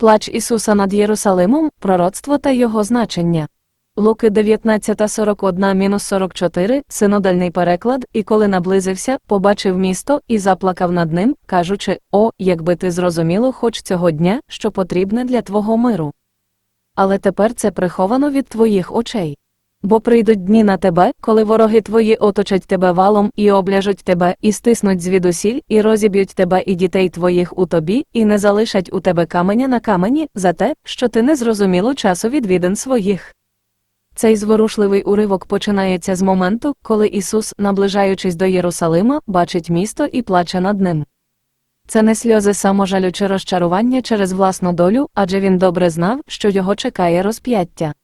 Плач Ісуса над Єрусалимом, пророцтво та його значення. Луки 19.41-44, синодальний переклад, і коли наблизився, побачив місто і заплакав над ним, кажучи: О, якби ти зрозуміло хоч цього дня, що потрібне для твого миру. Але тепер це приховано від твоїх очей. Бо прийдуть дні на тебе, коли вороги твої оточать тебе валом і обляжуть тебе, і стиснуть звідусіль, і розіб'ють тебе і дітей твоїх у тобі, і не залишать у тебе каменя на камені за те, що ти не зрозуміло часу відвідин своїх. Цей зворушливий уривок починається з моменту, коли Ісус, наближаючись до Єрусалима, бачить місто і плаче над ним. Це не сльози саможалю чи розчарування через власну долю, адже він добре знав, що його чекає розп'яття.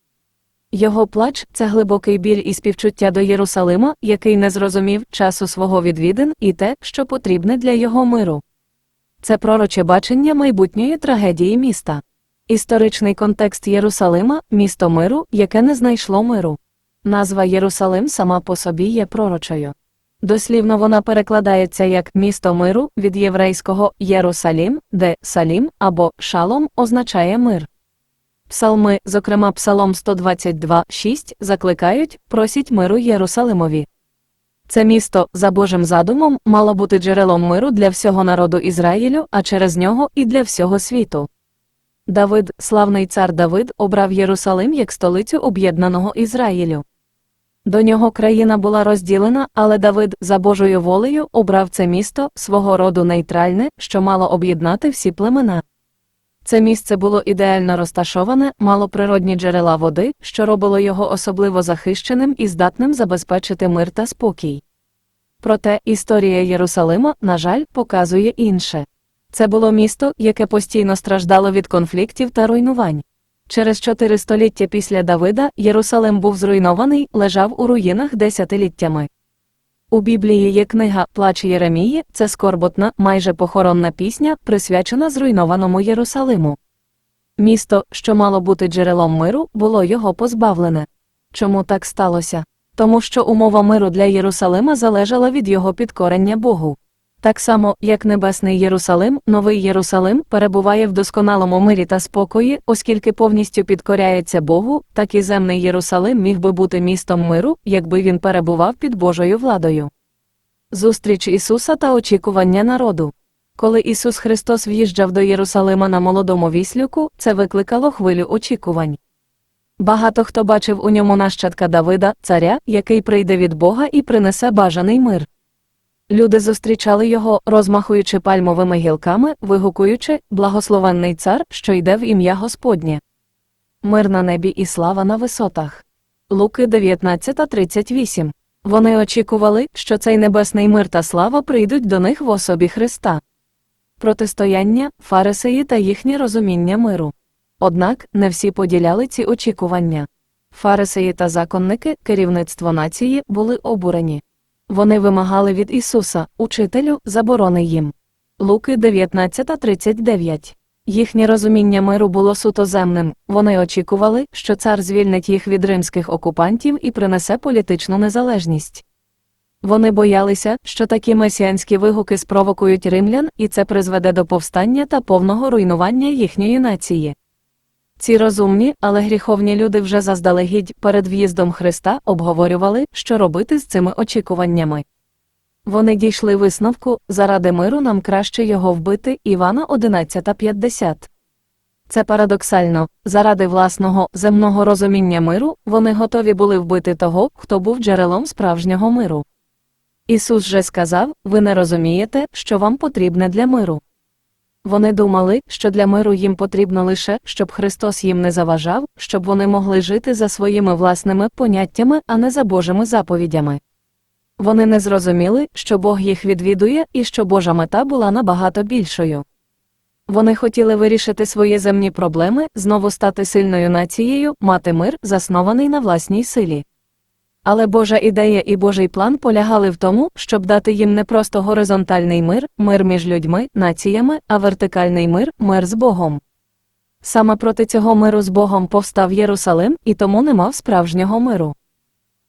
Його плач це глибокий біль і співчуття до Єрусалима, який не зрозумів часу свого відвідин і те, що потрібне для його миру. Це пророче бачення майбутньої трагедії міста. Історичний контекст Єрусалима місто миру, яке не знайшло миру. Назва Єрусалим сама по собі є пророчою. Дослівно вона перекладається як місто миру від єврейського Єрусалім, де Салім або Шалом означає мир. Псалми, зокрема Псалом 122,6, закликають, просіть миру Єрусалимові. Це місто, за Божим задумом, мало бути джерелом миру для всього народу Ізраїлю, а через нього і для всього світу. Давид, славний цар Давид, обрав Єрусалим як столицю об'єднаного Ізраїлю. До нього країна була розділена, але Давид, за Божою волею, обрав це місто, свого роду нейтральне, що мало об'єднати всі племена. Це місце було ідеально розташоване, мало природні джерела води, що робило його особливо захищеним і здатним забезпечити мир та спокій. Проте історія Єрусалима, на жаль, показує інше. Це було місто, яке постійно страждало від конфліктів та руйнувань. Через чотири століття після Давида Єрусалим був зруйнований, лежав у руїнах десятиліттями. У Біблії є книга Плач Єремії, це скорботна, майже похоронна пісня, присвячена зруйнованому Єрусалиму. Місто, що мало бути джерелом миру, було його позбавлене. Чому так сталося? Тому що умова миру для Єрусалима залежала від його підкорення Богу. Так само, як Небесний Єрусалим, Новий Єрусалим перебуває в досконалому мирі та спокої, оскільки повністю підкоряється Богу, так і земний Єрусалим міг би бути містом миру, якби він перебував під Божою владою. Зустріч Ісуса та очікування народу. Коли Ісус Христос в'їжджав до Єрусалима на молодому віслюку, це викликало хвилю очікувань. Багато хто бачив у ньому нащадка Давида, царя, який прийде від Бога і принесе бажаний мир. Люди зустрічали його, розмахуючи пальмовими гілками, вигукуючи Благословенний цар, що йде в ім'я Господнє. Мир на небі і слава на висотах. Луки 19.38 Вони очікували, що цей небесний мир та слава прийдуть до них в особі Христа. Протистояння, фарисеї та їхнє розуміння миру. Однак не всі поділяли ці очікування. Фарисеї та законники, керівництво нації, були обурені. Вони вимагали від Ісуса, учителю, заборони їм. Луки 19.39 Їхнє розуміння миру було суто земним, вони очікували, що цар звільнить їх від римських окупантів і принесе політичну незалежність. Вони боялися, що такі месіанські вигуки спровокують римлян, і це призведе до повстання та повного руйнування їхньої нації. Ці розумні, але гріховні люди вже заздалегідь перед в'їздом Христа обговорювали, що робити з цими очікуваннями. Вони дійшли висновку заради миру нам краще його вбити Івана 11.50. Це парадоксально, заради власного земного розуміння миру вони готові були вбити того, хто був джерелом справжнього миру. Ісус же сказав ви не розумієте, що вам потрібне для миру. Вони думали, що для миру їм потрібно лише, щоб Христос їм не заважав, щоб вони могли жити за своїми власними поняттями, а не за Божими заповідями. Вони не зрозуміли, що Бог їх відвідує і що Божа мета була набагато більшою. Вони хотіли вирішити свої земні проблеми, знову стати сильною нацією, мати мир, заснований на власній силі. Але Божа ідея і Божий план полягали в тому, щоб дати їм не просто горизонтальний мир, мир між людьми, націями, а вертикальний мир, мир з Богом. Саме проти цього миру з Богом повстав Єрусалим і тому не мав справжнього миру.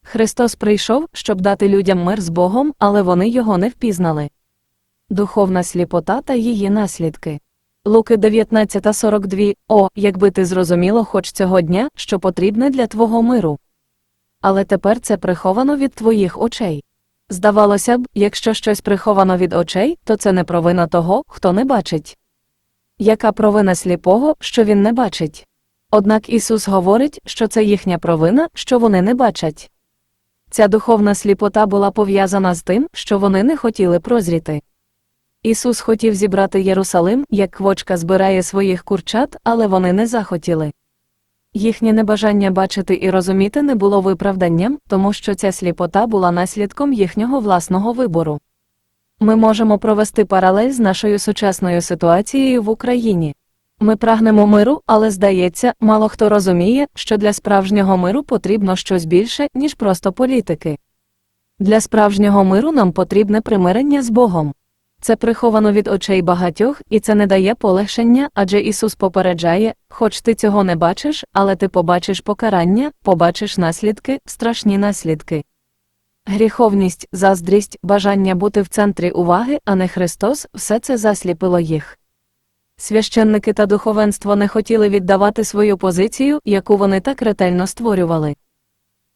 Христос прийшов, щоб дати людям мир з Богом, але вони його не впізнали. Духовна сліпота та її наслідки. Луки 19.42 О, якби ти зрозуміло хоч цього дня, що потрібне для твого миру. Але тепер це приховано від твоїх очей. Здавалося б, якщо щось приховано від очей, то це не провина того, хто не бачить. Яка провина сліпого, що він не бачить? Однак Ісус говорить, що це їхня провина, що вони не бачать. Ця духовна сліпота була пов'язана з тим, що вони не хотіли прозріти. Ісус хотів зібрати Єрусалим, як квочка збирає своїх курчат, але вони не захотіли. Їхнє небажання бачити і розуміти не було виправданням, тому що ця сліпота була наслідком їхнього власного вибору. Ми можемо провести паралель з нашою сучасною ситуацією в Україні. Ми прагнемо миру, але здається, мало хто розуміє, що для справжнього миру потрібно щось більше, ніж просто політики. Для справжнього миру нам потрібне примирення з Богом. Це приховано від очей багатьох, і це не дає полегшення, адже Ісус попереджає, хоч ти цього не бачиш, але ти побачиш покарання, побачиш наслідки, страшні наслідки. Гріховність, заздрість, бажання бути в центрі уваги, а не Христос, все це засліпило їх. Священники та духовенство не хотіли віддавати свою позицію, яку вони так ретельно створювали.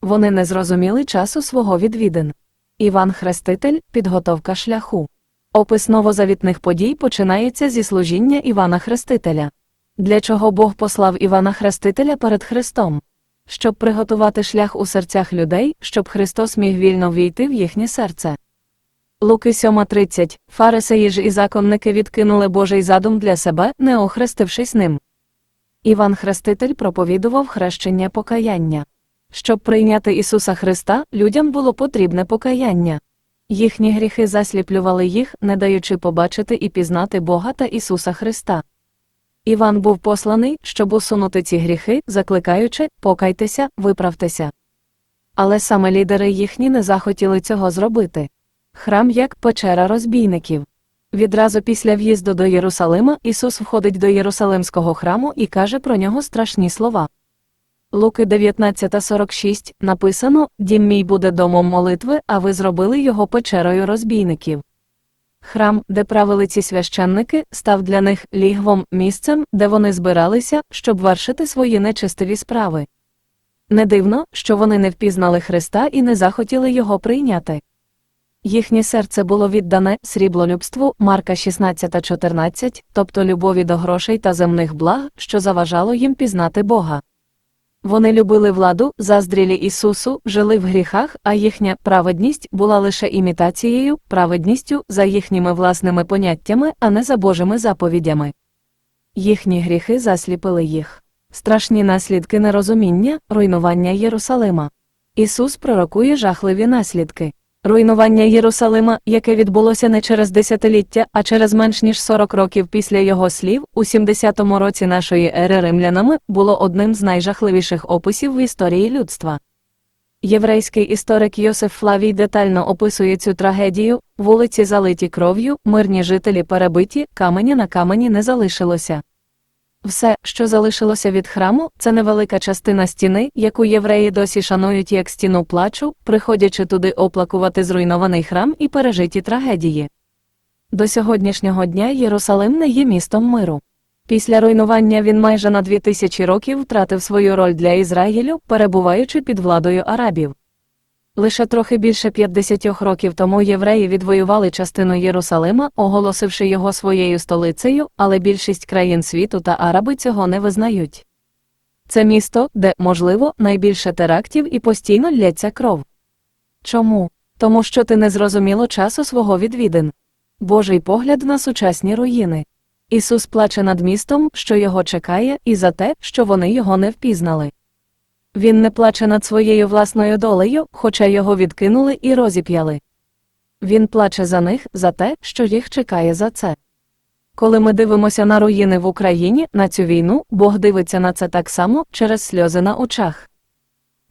Вони не зрозуміли часу свого відвідин. Іван Хреститель підготовка шляху. Опис новозавітних подій починається зі служіння Івана Хрестителя. Для чого Бог послав Івана Хрестителя перед Христом? Щоб приготувати шлях у серцях людей, щоб Христос міг вільно війти в їхнє серце. Луки 7.30 Фарисеї ж і законники відкинули Божий задум для себе, не охрестившись ним. Іван Хреститель проповідував хрещення покаяння. Щоб прийняти Ісуса Христа, людям було потрібне покаяння. Їхні гріхи засліплювали їх, не даючи побачити і пізнати Бога та Ісуса Христа. Іван був посланий, щоб усунути ці гріхи, закликаючи покайтеся, виправтеся. Але саме лідери їхні не захотіли цього зробити. Храм як печера розбійників. Відразу після в'їзду до Єрусалима Ісус входить до Єрусалимського храму і каже про нього страшні слова. Луки 19.46 написано Дім мій буде домом молитви, а ви зробили його печерою розбійників. Храм, де правили ці священники, став для них лігвом, місцем, де вони збиралися, щоб вершити свої нечистиві справи. Не дивно, що вони не впізнали Христа і не захотіли його прийняти. Їхнє серце було віддане сріблолюбству Марка 16.14, тобто любові до грошей та земних благ, що заважало їм пізнати Бога. Вони любили владу, заздрілі Ісусу, жили в гріхах, а їхня праведність була лише імітацією, праведністю за їхніми власними поняттями, а не за Божими заповідями. Їхні гріхи засліпили їх. Страшні наслідки нерозуміння, руйнування Єрусалима. Ісус пророкує жахливі наслідки. Руйнування Єрусалима, яке відбулося не через десятиліття, а через менш ніж 40 років після його слів, у 70-му році нашої ери римлянами, було одним з найжахливіших описів в історії людства. Єврейський історик Йосиф Флавій детально описує цю трагедію, вулиці залиті кров'ю, мирні жителі перебиті, каменя на камені не залишилося. Все, що залишилося від храму, це невелика частина стіни, яку євреї досі шанують як стіну плачу, приходячи туди оплакувати зруйнований храм і пережиті трагедії. До сьогоднішнього дня Єрусалим не є містом миру. Після руйнування він майже на 2000 років втратив свою роль для Ізраїлю, перебуваючи під владою арабів. Лише трохи більше 50 років тому євреї відвоювали частину Єрусалима, оголосивши його своєю столицею, але більшість країн світу та араби цього не визнають. Це місто, де, можливо, найбільше терактів і постійно лється кров. Чому? Тому що ти не зрозуміло часу свого відвідин. Божий погляд на сучасні руїни. Ісус плаче над містом, що його чекає, і за те, що вони його не впізнали. Він не плаче над своєю власною долею, хоча його відкинули і розіп'яли. Він плаче за них, за те, що їх чекає за це. Коли ми дивимося на руїни в Україні, на цю війну, Бог дивиться на це так само через сльози на очах.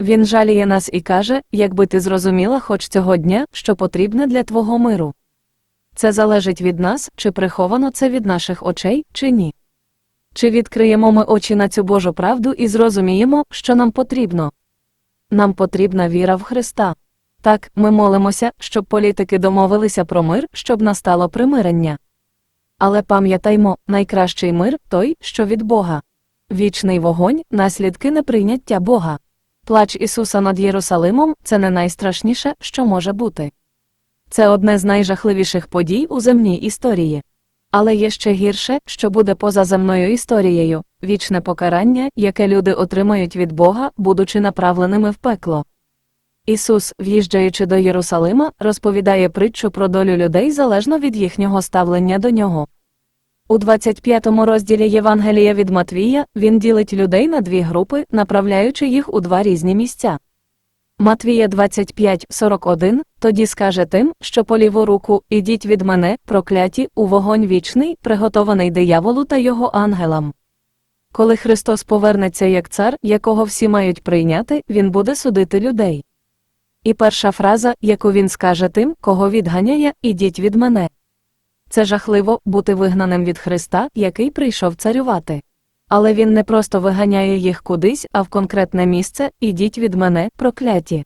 Він жаліє нас і каже, якби ти зрозуміла хоч цього дня, що потрібне для твого миру. Це залежить від нас, чи приховано це від наших очей, чи ні. Чи відкриємо ми очі на цю Божу правду і зрозуміємо, що нам потрібно? Нам потрібна віра в Христа. Так, ми молимося, щоб політики домовилися про мир, щоб настало примирення. Але пам'ятаймо, найкращий мир той, що від Бога. Вічний вогонь наслідки неприйняття Бога. Плач Ісуса над Єрусалимом це не найстрашніше, що може бути. Це одне з найжахливіших подій у земній історії. Але є ще гірше, що буде поза земною історією вічне покарання, яке люди отримають від Бога, будучи направленими в пекло. Ісус, в'їжджаючи до Єрусалима, розповідає притчу про долю людей залежно від їхнього ставлення до нього. У 25 розділі Євангелія від Матвія він ділить людей на дві групи, направляючи їх у два різні місця. Матвія 25:41 тоді скаже тим, що по ліву руку ідіть від мене, прокляті, у вогонь вічний, приготований дияволу та його ангелам. Коли Христос повернеться як цар, якого всі мають прийняти, він буде судити людей. І перша фраза, яку він скаже тим, кого відганяє, ідіть від мене. Це жахливо бути вигнаним від Христа, який прийшов царювати. Але він не просто виганяє їх кудись, а в конкретне місце ідіть від мене, прокляті.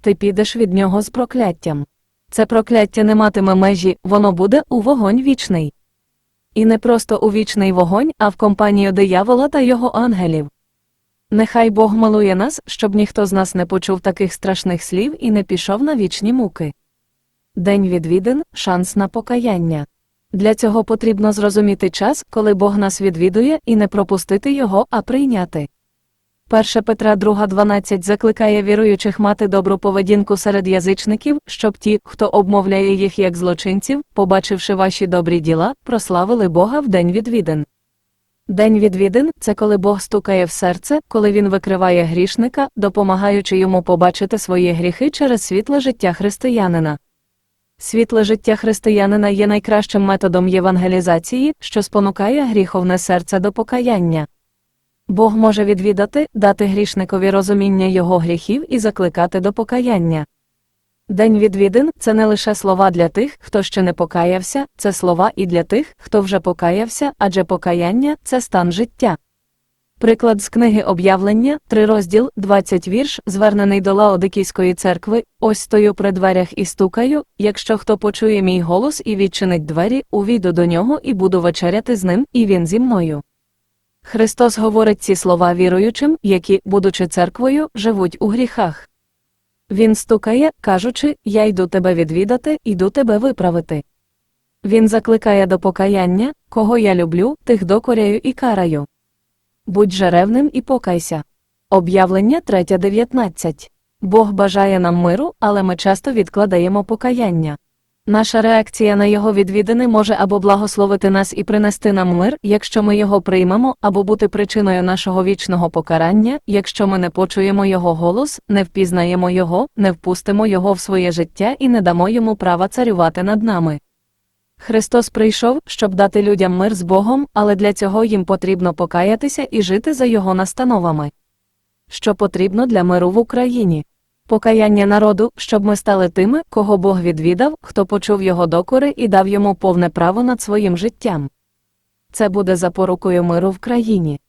Ти підеш від нього з прокляттям. Це прокляття не матиме межі, воно буде у вогонь вічний. І не просто у вічний вогонь, а в компанію диявола та його ангелів. Нехай Бог малує нас, щоб ніхто з нас не почув таких страшних слів і не пішов на вічні муки. День відвідин шанс на покаяння. Для цього потрібно зрозуміти час, коли Бог нас відвідує, і не пропустити його, а прийняти. 1 Петра 2.12 закликає віруючих мати добру поведінку серед язичників, щоб ті, хто обмовляє їх як злочинців, побачивши ваші добрі діла, прославили Бога в день відвідин. День відвідин це коли Бог стукає в серце, коли він викриває грішника, допомагаючи йому побачити свої гріхи через світле життя християнина. Світле життя християнина є найкращим методом євангелізації, що спонукає гріховне серце до покаяння. Бог може відвідати, дати грішникові розуміння його гріхів і закликати до покаяння. День відвідин це не лише слова для тих, хто ще не покаявся, це слова і для тих, хто вже покаявся, адже покаяння це стан життя. Приклад з книги об'явлення, 3 розділ, 20 вірш, звернений до Лаодикійської церкви. Ось стою при дверях і стукаю. Якщо хто почує мій голос і відчинить двері, увійду до нього і буду вечеряти з ним, і він зі мною. Христос говорить ці слова віруючим, які, будучи церквою, живуть у гріхах. Він стукає, кажучи, Я йду тебе відвідати, йду тебе виправити. Він закликає до покаяння, кого я люблю, тих докоряю і караю. Будь же ревним і покайся. Об'явлення 3.19. Бог бажає нам миру, але ми часто відкладаємо покаяння. Наша реакція на його відвідини може або благословити нас і принести нам мир, якщо ми його приймемо, або бути причиною нашого вічного покарання, якщо ми не почуємо його голос, не впізнаємо його, не впустимо його в своє життя і не дамо йому права царювати над нами. Христос прийшов, щоб дати людям мир з Богом, але для цього їм потрібно покаятися і жити за його настановами. Що потрібно для миру в Україні? Покаяння народу, щоб ми стали тими, кого Бог відвідав, хто почув його докори і дав йому повне право над своїм життям. Це буде запорукою миру в країні.